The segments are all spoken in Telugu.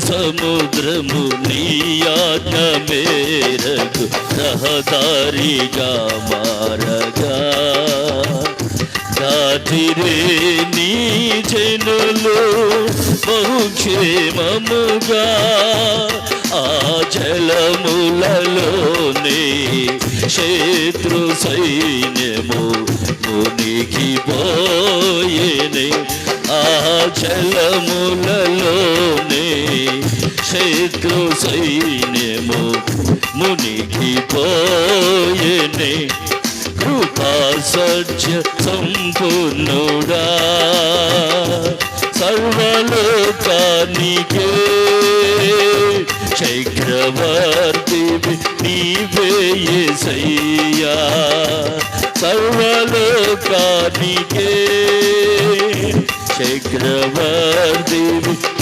సముద్రము నీ ఆజ్ఞ మేరకు రహదారిగా మారగా. దాటిరే నీ జనులు బహుక్షేమముగా ఆ జలములలోనే శత్రు సైన్యము మునికి పోయేనే ఆ జలములలోనే శత్రు సైన్యము మునికి పోయేనే కృపా సత్య సంపూర్ణుడా. సర్వలోకానికే చక్రవర్తి నీవే యేసయ్యా సర్వలోకానికే చక్రవర్తి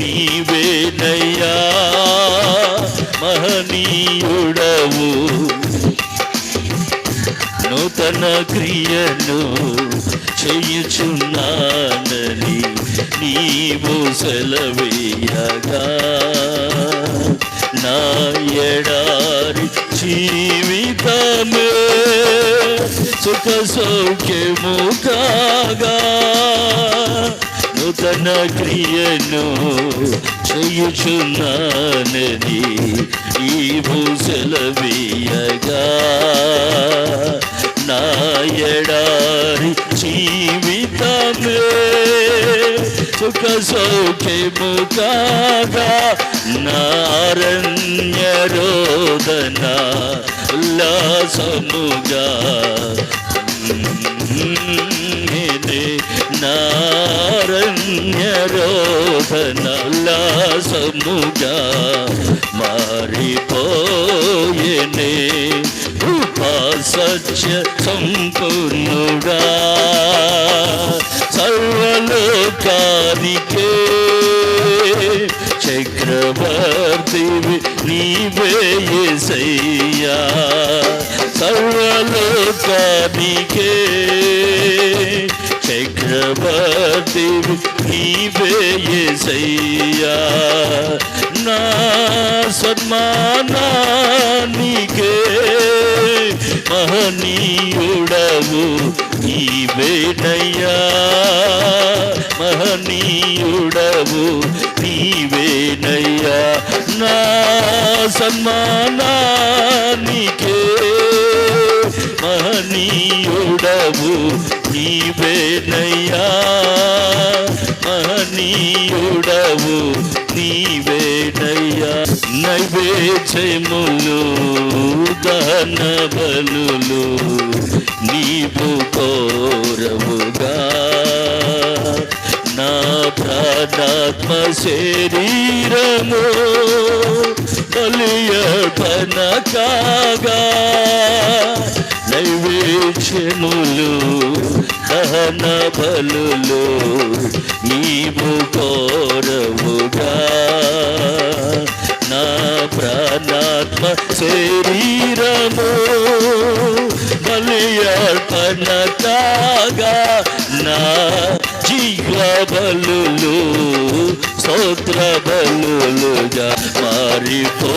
నీవేనయ్యా మహనీయుడవు. నూతన క్రియను చేయుచున్నానని నీవు సెలవేయగా నా ఎడారి జీవితమే సుఖ సౌఖ్యముగా తన క్రియను చేయుచున్నానని ఈ భూసలవీయగా నా ఎడారి జీవితమే సుఖ సౌఖ్యము కాగా నారణ్య రోదన ఉల్లాసముగా నారణ్య రోధనల్లాసముగా కృపా సత్య సంపూర్ణుడా సర్వలోకానికే చక్రవర్తి నీవే యేసయ్యా సర్వలోకానికే చక్రవర్తివి నీవే నా సన్మానానికే మహనీయుడవు నీవేనయ్యా. మహనీయుడవు నీవేనయ్యా. నా సన్మానానికే మహనీయుడవు నీవేనయ్యా మహనీయుడవు నీవేనయ్యా నైవేద్యములు దహన బలులు నీవు కోరవుగా. నా ప్రాణాత్మ శరీరము బలియర్పణ కాగా నైవేద్యములు దహన బలులు నీవు కోరవుగా. నా ప్రాణాత్మ శరీరము బలియర్పణ కాగా నా జీవ బలులు స్తోత్ర బలులుగా మారిపోయే